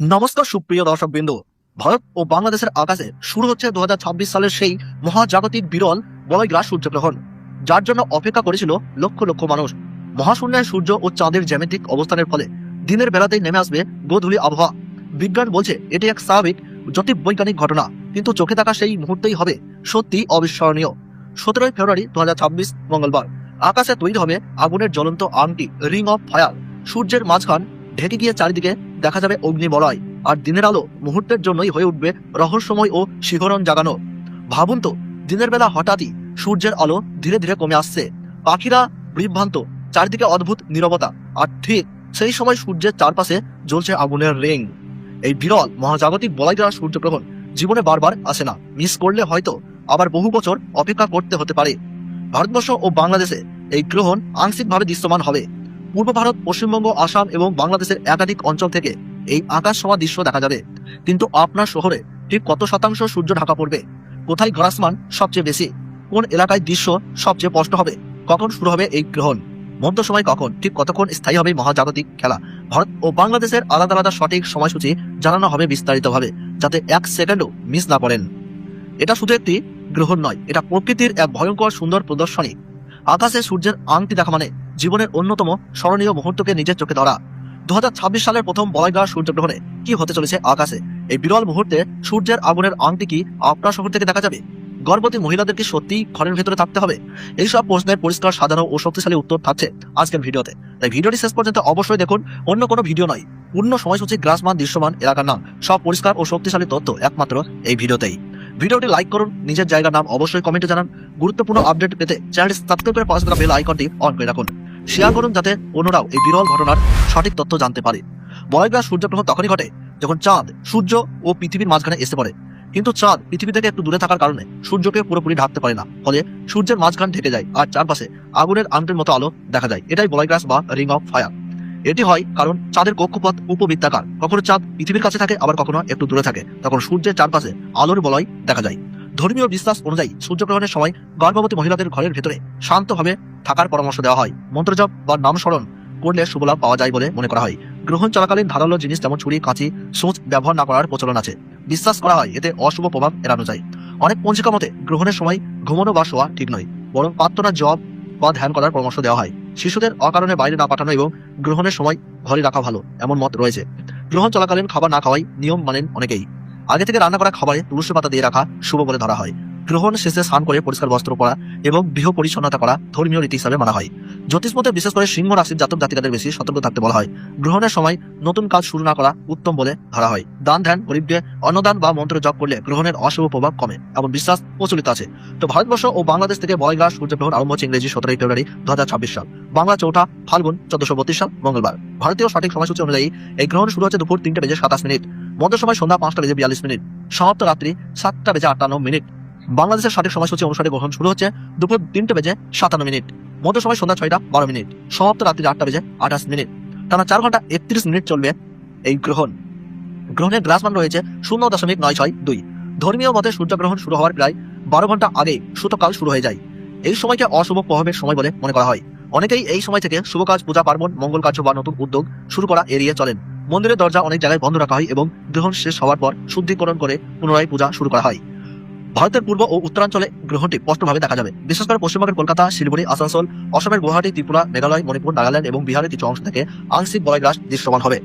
নমস্কার, সুপ্রিয় দর্শক বিন্দু ভারত ও বাংলাদেশের আকাশে শুরু হচ্ছে দু হাজার ছাব্বিশ সালের সেই মহাজাগতিক বিরল বলয়গ্রাস সূর্যগ্রহণ, যার জন্য অপেক্ষা করেছিল লক্ষ লক্ষ মানুষ। মহাশূন্যের সূর্য ও চাঁদের জ্যামিতিক অবস্থানের ফলে দিনের বেলাতেই নেমে আসবে গোধূলি আবহাওয়া। বিজ্ঞান বলছে, এটি এক স্বাভাবিক জ্যোতির্বৈজ্ঞানিক ঘটনা, কিন্তু চোখে থাকা সেই মুহূর্তেই হবে সত্যি অবিস্মরণীয়। সতেরোই ফেব্রুয়ারি দু হাজার ছাব্বিশ মঙ্গলবার, আকাশে তৈরি হবে আগুনের জ্বলন্ত আংটি রিং অফ ফায়ার সূর্যের মাঝখান ঢেকে গিয়ে চারিদিকে দেখা যাবে অগ্নিবলয় আর দিনের আলো মুহূর্তের জন্যই হয়ে উঠবে রহস্যময় ও শিহরণ জাগানো। ভাবুন তো, দিনের বেলা হঠাৎই সূর্যের আলো ধীরে ধীরে কমে আসছে। পাখিরা বিভ্রান্ত, চারিদিকে অদ্ভুত নীরবতা, আর ঠিক সেই সময় সূর্যের চারপাশে জ্বলছে আগুনের রিং। এই বিরল, মহাজাগতিক বলাইগ্রাস সূর্যগ্রহণ জীবনে বারবার আসে না। মিস করলে হয়তো আবার বহু বছর অপেক্ষা করতে হতে পারে। ভারতবর্ষ ও বাংলাদেশে এই গ্রহণ আংশিকভাবে দৃশ্যমান হবে। পূর্ব ভারত, পশ্চিমবঙ্গ, আসাম এবং বাংলাদেশের একাধিক অঞ্চল থেকে এই আকাশ ছোঁয়া দৃশ্য দেখা যাবে। কিন্তু আপনার শহরে ঠিক কত শতাংশ সূর্য ঢাকা পড়বে? কোথায় গ্রাসমান সবচেয়ে বেশি? কোন এলাকায় দৃশ্য সবচেয়ে স্পষ্ট হবে? কখন শুরু হবে এই গ্রহণ? মধ্য সময় কখন? ঠিক কতক্ষণ স্থায়ী হবে মহাজাগতিক খেলা? ভারত ও বাংলাদেশের আলাদা আলাদা সঠিক সময়সূচি জানানো হবে বিস্তারিতভাবে, যাতে এক সেকেন্ডও মিস না করেন। এটা শুধু একটি গ্রহণ নয়, এটা প্রকৃতির এক ভয়ঙ্কর সুন্দর প্রদর্শনী। আকাশে সূর্যের আংটি দেখা মানে জীবনের অন্যতম স্মরণীয় মুহূর্তকে নিজের চোখে ধরা। দু হাজার ছাব্বিশ সালের প্রথম বলয়গ্রাস সূর্যগ্রহণে কি হতে চলেছে আকাশে? এই বিরল মুহূর্তে সূর্যের আগুনের আংটি কি আপনার শহর থেকে দেখা যাবে? গর্ভবতী মহিলাদের কি সত্যি ঘরের ভেতরে থাকতে হবে? এইসব প্রশ্নের পরিষ্কার, সাধারণ ও শক্তিশালী উত্তর থাকছে আজকের ভিডিওতে। তাই ভিডিওটি শেষ পর্যন্ত অবশ্যই দেখুন, অন্য কোনো ভিডিও নয়। পূর্ণ সময়সূচি, গ্রাসমান, দৃশ্যমান এলাকার নাম, সব পরিষ্কার ও শক্তিশালী তথ্য একমাত্র এই ভিডিওতেই। ভিডিওটি লাইক করুন, নিজের জায়গার নাম অবশ্যই কমেন্টে জানান। গুরুত্বপূর্ণ আপডেট পেতে চ্যানেলটি সাবস্ক্রাইব করে পাশে বেল আইকনটি অন করে রাখুন। শেয়ার করুন যাতে অন্যরাও এই বিরল ঘটনার সঠিক তথ্য জানতে পারে। বয়গ্রাস সূর্যগ্রহণ তখনই ঘটে যখন চাঁদ, সূর্য ও পৃথিবীর মাঝখানে এসে পড়ে। কিন্তু চাঁদ পৃথিবী থেকে একটু দূরে থাকার কারণে সূর্যকে পুরোপুরি ঢাকতে পারে না। ফলে সূর্যের মাঝখান ঢেকে যায় আর চারপাশে আগুনের আংটির মতো আলো দেখা যায়। এটাই বলয়গ্রাস বা রিং অফ ফায়ার। এটি হয় কারণ চাঁদের কক্ষপথ উপবৃত্তাকার। কখনো চাঁদ পৃথিবীর কাছে থাকে, আবার কখনো একটু দূরে থাকে। তখন সূর্যের চারপাশে আলোর বলয় দেখা যায়। ধর্মীয় বিশ্বাস অনুযায়ী সূর্যগ্রহণের সময় গর্ভবতী মহিলাদের ঘরের ভেতরে শান্তভাবে থাকার পরামর্শ দেওয়া হয়। মন্ত্রজপ বা নামস্মরণ করলে শুভলাভ পাওয়া যায় বলে মনে করা হয়। গ্রহণ চলাকালীন ধারালো জিনিস যেমন ছুরি, কাঁচি, সূচ ব্যবহার না করার প্রচলন আছে। বিশ্বাস করা হয়, এতে অশুভ প্রভাব এড়ানো যায়। অনেক পঞ্জিকা মতে, গ্রহণের সময় ঘুমানো বা শোয়া ঠিক নয়, বরং প্রার্থনা জব বা ধ্যান করার পরামর্শ দেওয়া হয়। শিশুদের অকারণে বাইরে না পাঠানো এবং গ্রহণের সময় ঘরে রাখা ভালো, এমন মত রয়েছে। গ্রহণ চলাকালীন খাবার না খাওয়াই নিয়ম মানেন অনেকেই। আগে থেকে রান্না করা খাবারে তুলসী পাতা দিয়ে রাখা শুভ বলে ধরা হয়। গ্রহণ শেষে স্নান করে পরিষ্কার বস্ত্র পরা এবং গৃহ পরিচ্ছন্নতা করা ধর্মীয় রীতি হিসাবে মানা হয়। জ্যোতিষ মতে, বিশেষ করে সিংহ রাশির জাতক জাতিকাদের বেশি সতর্ক থাকতে বলা হয়। গ্রহণের সময় নতুন কাজ শুরু না করা উত্তম বলে ধরা হয়। দান ধ্যান গরিবদের অন্নদান বা মন্ত্র জপ করলে গ্রহণের অশুভ প্রভাব কমে এমন বিশ্বাস প্রচলিত আছে। তো ভারতবর্ষ ও বাংলাদেশ থেকে বয়গ্রাস সূর্যগ্রহণ আরম্ভ হচ্ছে ইংরেজি সতেরোই ফেব্রুয়ারি দু হাজার ছাব্বিশ সাল। বাংলা চৌঠা ফাল্গুন চোদ্দশো বত্রিশ সাল, মঙ্গলবার। ভারতীয় সঠিক সময়সূচি অনুযায়ী এই গ্রহণ শুরু হচ্ছে দুপুর তিনটে বেজে সাতাশ মিনিট। মধ্য সময় সন্ধ্যা পাঁচটা বেজে বিয়াল্লিশ মিনিট। সমাপ্ত রাত্রি সাতটা বেজে আটান্ন মিনিট। বাংলাদেশের সঠিক সময়সূচি অনুসারে গ্রহণ শুরু হচ্ছে দুপুর তিনটে বেজে সাতান্ন মিনিট। মধ্য সময় সন্ধ্যা ছয়টা বারো মিনিট। সমাপ্ত রাত্রি আটটা বেজে আঠাশ মিনিট। টানা চার ঘণ্টা একত্রিশ মিনিট চলবে এই গ্রহণ। গ্রহণের গ্রাসমান রয়েছে শূন্য দশমিক নয় ছয় দুই। ধর্মীয় মতে সূর্যগ্রহণ শুরু হওয়ার প্রায় বারো ঘণ্টা আগে সূতকাল শুরু হয়ে যায়। এই সময়কে অশুভ প্রভাবের সময় বলে মনে করা হয়। অনেকেই এই সময় থেকে শুভ কাজ, পূজা, পার্বণ, মঙ্গল কার্য বা নতুন উদ্যোগ শুরু করা এড়িয়ে চলেন। মন্দিরের দরজা অনেক জায়গায় বন্ধ রাখা হয় এবং গ্রহণ শেষ হওয়ার পর শুদ্ধিকরণ করে পুনরায় পূজা শুরু করা হয়। ভারতের পূর্ব ও উত্তরাঞ্চলে গ্রহণটি স্পষ্টভাবে দেখা যাবে। বিশেষ করে পশ্চিমবঙ্গের কলকাতা, শিলিগুড়ি, আসানসোল, অসমের গুয়াহাটি, ত্রিপুরা, মেঘালয়, মণিপুর, নাগাল্যান্ড এবং বিহারের কিছু অংশ থেকে আংশিক বলয়গ্রাস দৃশ্যমান হবে।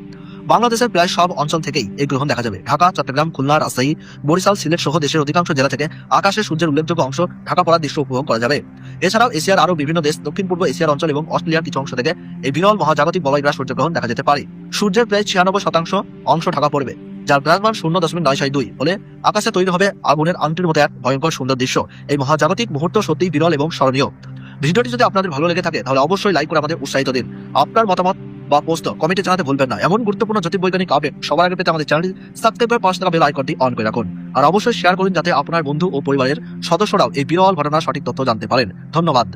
বাংলাদেশের প্রায় সব অঞ্চল থেকেই এই গ্রহণ দেখা যাবে। ঢাকা, চট্টগ্রাম, খুলনা, রাজশাহী, বরিশাল, সিলেট সহ দেশের অধিকাংশ জেলা থেকে আকাশে সূর্যের উল্লেখযোগ্য অংশ ঢাকা পড়ার দৃশ্য উপভোগ করা যাবে। এছাড়াও এশিয়ার আরও বিভিন্ন দেশ, দক্ষিণ, পূর্ব এশিয়ার অঞ্চল এবং অস্ট্রেলিয়ার কিছু অংশ থেকে এই বিরল মহাজাগতিক বলয়গ্রাস সূর্যগ্রহণ দেখা যেতে পারে। সূর্যের প্রায় ছিয়ানব্বই শতাংশ অংশ ঢাকা পড়বে। যার গ্রাসমান শূন্য দশমিক নয় ছয় দুই হলে আকাশে তৈরি হবে আগুনের আংটির মতো এক ভয়ঙ্কর সুন্দর দৃশ্য। এই মহাজাগতিক মুহূর্ত সত্যিই বিরল এবং স্মরণীয়। ভিডিওটি যদি আপনাদের ভালো লেগে থাকে, তাহলে অবশ্যই লাইক করে আমাদের উৎসাহিত দিন। আপনার মতামত বা পোস্ট কমেন্টে জানাতে ভুলবেন না। এমন গুরুত্বপূর্ণ জ্যোতির্বৈজ্ঞানিক আপডেট সবার আগে পেতে আমাদের চ্যানেলটি সাবস্ক্রাইব করে পাশে থাকা বেল আইকনটি অন করে রাখুন। আর অবশ্যই শেয়ার করুন যাতে আপনার বন্ধু ও পরিবারের সদস্যরাও এই বিরল ঘটনার সঠিক তথ্য জানতে পারেন। ধন্যবাদ।